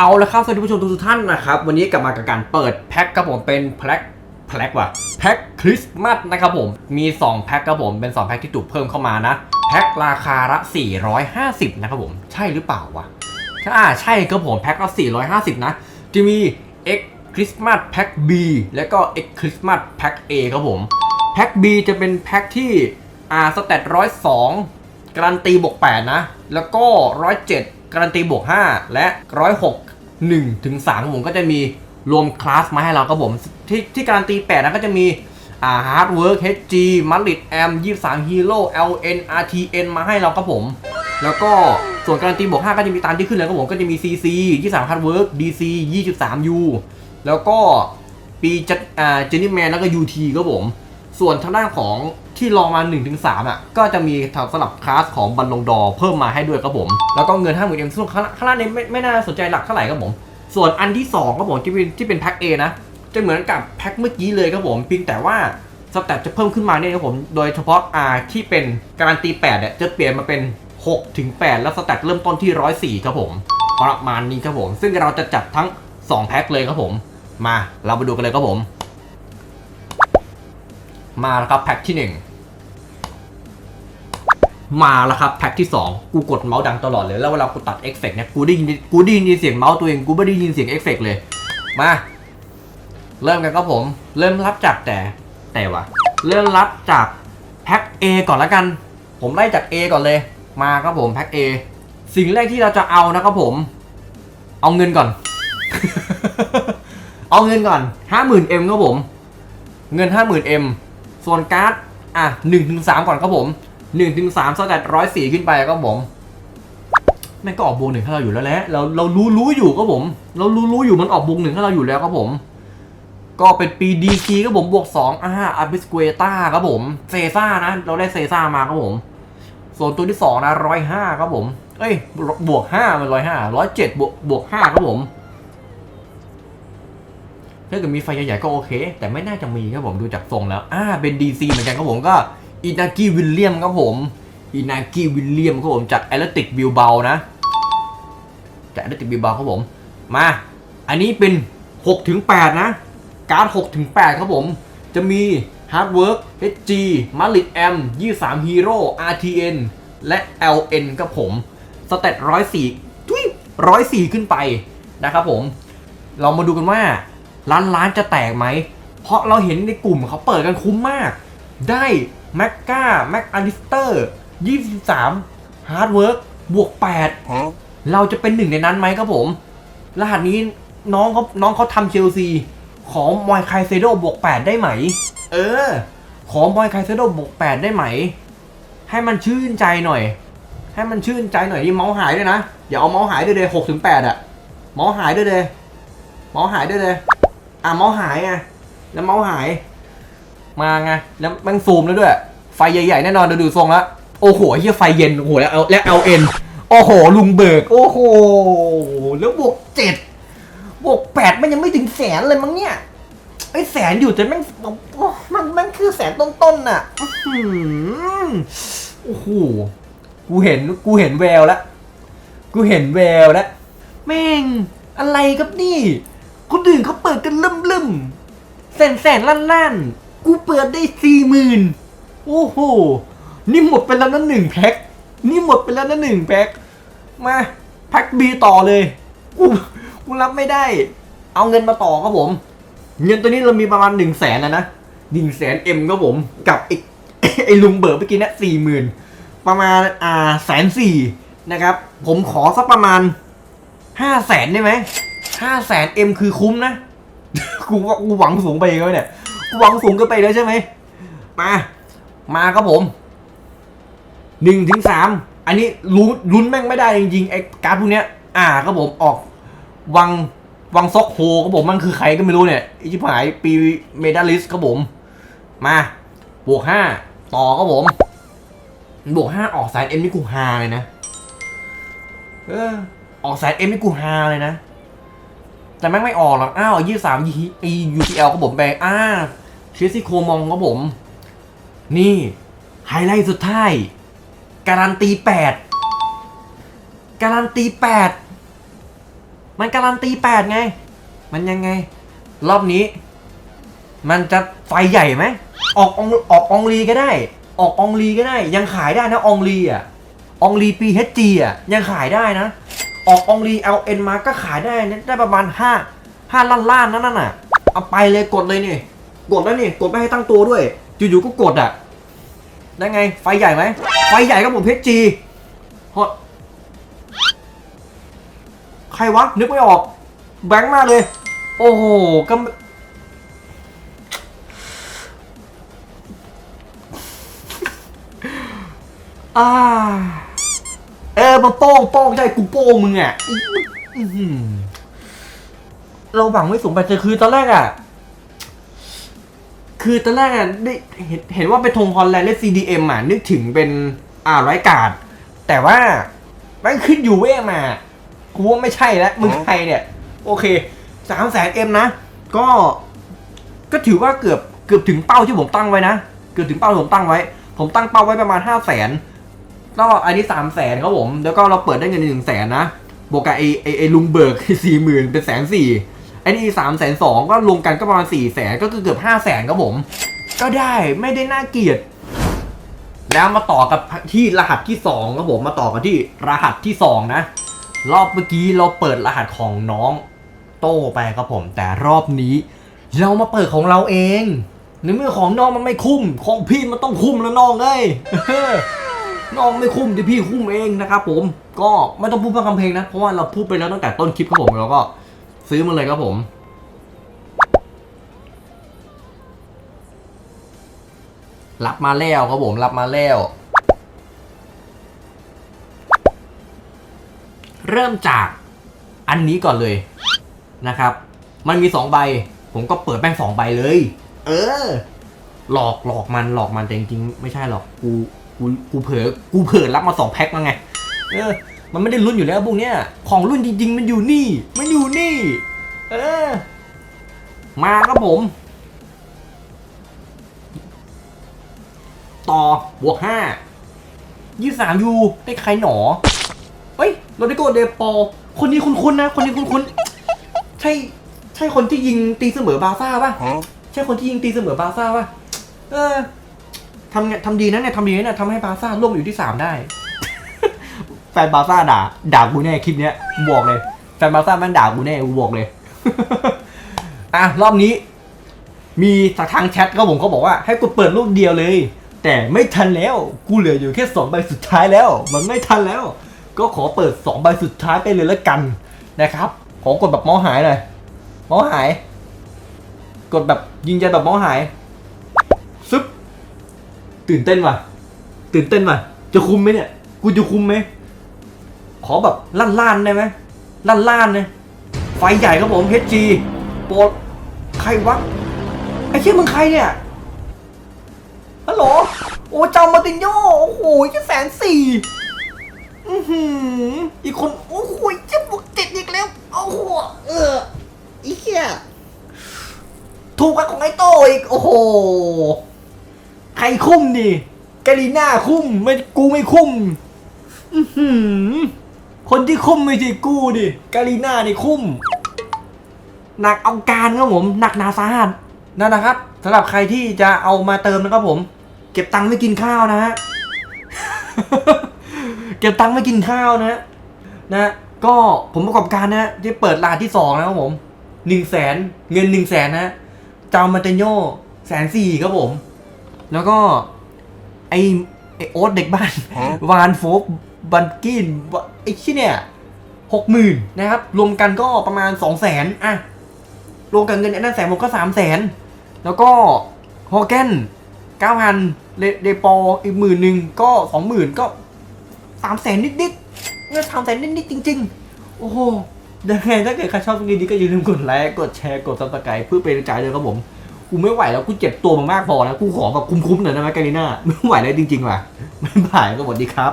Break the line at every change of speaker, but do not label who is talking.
เอาละครับสวัสดีผู้ชมทุกท่านนะครับ วันนี้กลับมากับการเปิดแพ็คครับผมเป็นแพ็คแพ็คว่ะแพ็คคริสต์มาสนะครับผมมี 2 แพ็คครับผมเป็น 2 แพ็คที่ถูกเพิ่มเข้ามานะ แพ็คราคาละ 450 นะครับผม ใช่หรือเปล่าวะอ่าใช่ครับผมแพ็คละ 450 นะ จะมี X Christmas Pack B และก็ X Christmas Pack A ครับผมแพ็ค B จะเป็นแพ็คที่อ่าสเตตร้อยสองการันตีบวก8นะ แล้วก็ร้อยเจ็ดการันตีบวก5และร้ อยหนึ่งถึงสามผมก็จะมีรวมคลาสมาให้เราครับผม ที่ที่การันตี8นะก็จะมีอ่า Hard Work HG m a l i t M 23 Hero LN RTN มาให้เราครับผม แล้วก็ส่วนการันตีบวก 5 ก็จะมีตามที่ขึ้นเลยครับผมก็จะมี CC 23 Hard Work DC 23 U แล้วก็ปีจัดอ่าเจนนี่แมนแล้วก็ UT ครับผม ส่วนทางด้านของ ที่รองมา1นถึงสอะ ก็จะมีสำหรับคลาสของบัลลงดอเพิ่มมาให้ด้วยครับผม แล้วก็เงิน 5 0 0 0 0เอ็มส่งข้างล่างนี้ไม่ไม่น่าสนใจหลักเท่าไหร่ครับผม ส่วนอันที่2ครับผมที่เป็นที่เป็นแพ็ค A นะจะเหมือนกับแพ็คเมื่อกี้เลยครับผมเพียงแต่ว่าสเต็ปจะเพิ่มขึ้นมาเนี่ยครับผม โดยเฉพาะอ่าที่เป็นการันตี8เนี่ยจะเปลี่ยนมาเป็น6ถึง8แล้วสเต็ปเริ่มต้นที่ 104 ครับผม ประมาณนี้ครับผม ซึ่งเราจะจัดทั้ง 2 แพ็คเลยครับผม มาเราไปดูกันเลยครับผม มาแล้วครับแพ็คที่ 1 มาแล้วครับแพ็คที่ 2 กูกดเมาส์ดังตลอดเลย แล้วเวลากูตัดเอฟเฟกต์เนี่ยกูได้ยินกูได้ยินเสียงเมาส์ตัวเองกูไม่ได้ยินเสียงเอฟเฟกต์เลย มา เริ่มกันครับผม เริ่มรับจากแต่แต่ว่าเริ่มรับจากแพ็ค A ก่อนละกัน ผมไล่จาก A ก่อนเลย มาครับผมแพ็ค A สิ่งแรกที่เราจะเอานะครับผม เอาเงินก่อน เอาเงินก่อน 50,000M ครับผม เงิน 50,000M ส่วนการ์ดอะ1ถึง3ก่อนครับผม 1ถึง3สแตท104ขึ้นไปครับผมแม่งก็ออกบวกหนึ่งให้เราอยู่แล้วแหละเราเรารู้รู้อยู่ครับผม เรารู้รู้อยู่มันออกบวกหนึ่งให้เราอยู่แล้วครับผม ก็เป็นปีดีซีครับผมบวก2อ่าอาบิสเกตาครับผมเซซ่านะเราได้เซซ่ามาครับผมส่วนตัวที่2นะ105ครับผม เอ้ยบวก5มัน105 107บวกบวก5ครับผมถ้าเกิดมีไฟใหญ่ๆก็โอเค แต่ไม่น่าจะมีครับผมดูจากทรงแล้วอ่าเป็น DC เหมือนกันครับผมก็ อินากิวิลเลียมครับผมอินากิวิลเลียมครับผมจากแอตเลติกบิลเบานะจากแอตเลติกบิลเบาครับผมมา อันนี้เป็น6ถึง8นะ การ์ด6ถึง8ครับผม จะมี Hard Work HG m a l i t M 23 Hero RTN และ LN ครับผม สเตต104ทุย104ขึ้นไปนะครับผม เรามาดูกันว่าร้านร้านจะแตกไหม เพราะเราเห็นในกลุ่มเขาเปิดกันคุ้มมาก ได้ แมกกาแม็กอลิสเตอร์23ฮาร์ดเวิร์กบวก 8 เราจะเป็นหนึ่งในนั้นไหมครับผม รหัสนี้น้องเขาน้องเขาทำเชลซีขอมอยไคเซโดบวก 8 ได้ไหม เออ ขอมอยไคเซโดบวก 8 ได้ไหม ให้มันชื่นใจหน่อย ให้มันชื่นใจหน่อยที่เมาส์หายด้วยนะ อย่าเอาเมาส์หายด้วยเลย6ถึง8อะเมาส์หายด้วยเลยเมาส์หายด้วยเลยอะเมาส์หายไงแล้วเมาส์หาย มาไงแล้วแมันซูมแล้วด้วย ไฟใหญ่ๆแน่นอนเดี๋ยวดูทรงแล้วโอ้โหเฮียไฟเย็นโอ้โหแล้วเอาแล้วเอลเอ็นโอ้โหลุงเบิกโอ้โหแล้วบวกเจ็ดบวกแปดมันยังไม่ถึงแสนเลยมั้งเนี่ยไอ้แสนอยู่แต่แม่งมันมันคือแสนต้นๆน่ะโอ้โหกูเห็นกูเห็นแววแล้วกูเห็นแววแล้วแม่งอะไรครับนี่คนอื่นเขาเปิดกันล่มล่มๆแสนแสนล้านล้านๆ กูเปิดได้สี่หมื่นโอ้โห นี่หมดไปแล้วนะหนึ่งแพ็ค นี่หมดไปแล้วนะหนึ่งแพ็ค มาแพ็คบีต่อเลย กู กูรับไม่ได้ เอาเงินมาต่อครับผม เงินตัวนี้เรามีประมาณหนึ่งแสนแล้วนะหนึ่งแสนเอ็มครับผม กับไอ้ไอ้ลุงเบิร์ดเมื่อกี้เนะสี่หมื่นประมาณอ่าแสนสี่นะครับ ผมขอสักประมาณห้าแสนได้ไหมห้าแสนเอ็มคือคุ้มนะ กูว่ากูหวังสูงไปแล้วเนี่ย หวังสูงเกินไปแล้วใช่ไหม มา มาครับผมหนึ่งถึงสามอันนี้ลุ้นลุ้นแม่งไม่ได้จริงๆไอ้การ์ดพวกเนี้ย อ่าครับผมออกวังวังซอกโฮครับผมมันคือใครก็ไม่รู้เนี่ยไอชิบหายปีเมดัลิสครับผม มาบวกห้าต่อครับผมบวกห้าออกสายเอ็มนี่กูฮาเลยนะ เออ ออกสายเอ็มนี่กูฮาเลยนะ แต่แม่งไม่ออกหรอก อ้าวยี่สามอียูทีเอลครับผมแบอ่าเชสซีโคมองครับผม นี่ ไฮไลท์สุดท้าย การันตีแปดการันตีแปดมันการันตีแปดไง มันยังไง รอบนี้ มันจะไฟใหญ่ไหมออกองออกองลีก็ได้ ออกองลีก็ได้ ยังขายได้นะองลีอะองลี PHG อะยังขายได้นะ ออกอองลี LN มาก็ขายได้ได้ประมาณห้าห้าล้านล้านนั่นน่ะ เอาไปเลยกดเลยนี่ กดแล้วนี่ กดไม่ให้ตั้งตัวด้วย อยู่ๆก็กดอะ ได้ไง ไฟใหญ่ไหม ไฟใหญ่ก็ผม PHG ฮอตใครวะ นึกไม่ออก แบงค์มากเลย โอ้โหก็อ่า เออมันโป้งโป้งใช่กูโป้งมึงอะเราหวังไม่สูงไปแต่คือตอนแรกอะ คือตอนแรกอะได้เห็นเห็นว่าเป็นธงฮอลแลนด์และ CDM อะนึกถึงเป็นอ่าไรกาดแต่ว่ามันขึ้นอยู่เว้ยมากูว่าไม่ใช่แล้วมึงใครเนี่ย โอเคสามแสนเอ็มนะ ก็ ก็ถือว่าเกือบเกือบถึงเป้าที่ผมตั้งไว้นะ เกือบถึงเป้าที่ผมตั้งไว้ ผมตั้งเป้าไว้ประมาณห้าแสน ก็อันนี้สามแสนครับผม แล้วก็เราเปิดได้เงินหนึ่งแสนนะ บวกกับไอไอไอลุงเบิร์กสี่หมื่นเป็นแสนสี่ไอ้นี่สามแสนสองก็รวมกันก็ประมาณสี่แสนก็คือเกือบห้าแสนครับผม ก็ได้ไม่ได้น่าเกลียด แล้วมาต่อกับที่รหัสที่สองครับผมมาต่อกันที่รหัสที่สองนะ รอบเมื่อกี้เราเปิดรหัสของน้องโต้ไปครับผม แต่รอบนี้ เรามาเปิดของเราเองในเมื่อของน้องมันไม่คุ้ม ของพี่มันต้องคุ้มแล้วน้องเอ้ย น้องไม่คุ้มที่พี่คุ้มเองนะครับผมก็ไม่ต้องพูดเพื่อคำเพลงนะ เพราะว่าเราพูดไปแล้วตั้งแต่ต้นคลิปครับผมเราก็ซื้อมาเลยครับผมรับมาแล้วครับผมรับมาแล้ว เริ่มจากอันนี้ก่อนเลยนะครับ มันมีสองใบ ผมก็เปิดแป้งสองใบเลย เออ หลอกหลอกมันหลอกมันแต่จริงๆไม่ใช่หรอกกู กูกูเผลอกูเผลอรับมาสองแพ็คมาไงเออมันไม่ได้รุ่นอยู่แล้วพวกเนี้ยของรุ่นจริง ๆ มันอยู่นี่ มันอยู่นี่ เออ มาครับผม ต่อบวกห้ายี่สามยูได้ใครหนอเฮ้ยโรดิโกเดปอลคนนี้คุ้นๆนะ คนนี้คุ้นๆใช่ใช่คนที่ยิงตีเสมอบาร์ซ่าป่ะ ใช่คนที่ยิงตีเสมอบาร์ซ่าป่ะ เออ ทำไงทำดีนะเนี่ยทำดีนะเนี่ยทำให้บาร์ซ่าล่มอยู่ที่สามได้ แฟนบาร์ซ่าด่า ด่ากูแน่คลิปเนี้ยกูบอกเลย แฟนบาร์ซ่าแม่งด่ากูแน่กูบอกเลย อะรอบนี้ มีทางแชทก็ผมเขาบอกว่าให้กูเปิดลูกเดียวเลย แต่ไม่ทันแล้ว กูเหลืออยู่แค่สองใบสุดท้ายแล้ว มันไม่ทันแล้ว ก็ขอเปิดสองใบสุดท้ายไปเลยแล้วกันนะครับ ขอกดแบบเมาส์หายหน่อยเมาส์หาย กดแบบยิงใจแบบเมาส์หาย ตื่นเต้นว่ะ ตื่นเต้นว่ะ จะคุมไหมเนี่ย กูจะคุมไหม ขอแบบลั่นๆได้ไหมลั่นๆเลยไฟใหญ่ครับผม HG โปรใครวะ ไอ้เชี่ยมึงใครเนี่ย ฮัลโหล โอ้เจ้ามาตินโยโอ้โหจะแสนสี่อือหือ อีกคน โอ้โหจะบวกเจ็ดอีกแล้ว โอ้โห เออ อีเหี้ยถูกกับของไอ้โตอีก โอ้โห ใครคุ้มดิกาลีน่าคุ้มไม่กูไม่คุ้มอือหือคนที่คุ้มไม่ใช่กูดิกาลีน่านี่คุ้ม หนักเอาการครับผมหนักหนาสาหัสนั่นนะครับสำหรับใครที่จะเอามาเติมนะครับผม เก็บตังค์ไม่กินข้าวนะฮะ เก็บตังค์ไม่กินข้าวนะฮะนะฮะก็ผมประกอบการนะฮะที่เปิดร้านที่สองนะครับผมหนึ่งแสนเงินหนึ่งแสนนะฮะจามาเตโยแสนสี่ครับผม แล้วก็ไอไอโอ๊ตเด็กบ้าน วานโฟกบันกินไอชี่เนี่ยหกหมื่นนะครับ รวมกันก็ประมาณสองแสนอะ รวมกันเงินไอ้นั่นแสนผมก็สามแสนแล้วก็ฮอแกนเก้าพันเดปออีกหมื่นหนึ่งก็สองหมื่นก็สามแสนนิดๆเงินสามแสนนิดๆจริง ๆ โอ้โหยังไงถ้าเกิดใครชอบคลิปนี้ก็อย่าลืมกดไลค์ กดแชร์ กดซับสไครต์เพื่อเป็นกำลังใจเลยครับผม กูไม่ไหวแล้วกูเจ็บตัวมามากพอแล้วกูขอแบบคุ้มๆหน่อยได้ไหมแกนีน่าไม่ไหวแล้วจริงๆว่ะไม่ไหวก็สวัสดีครับ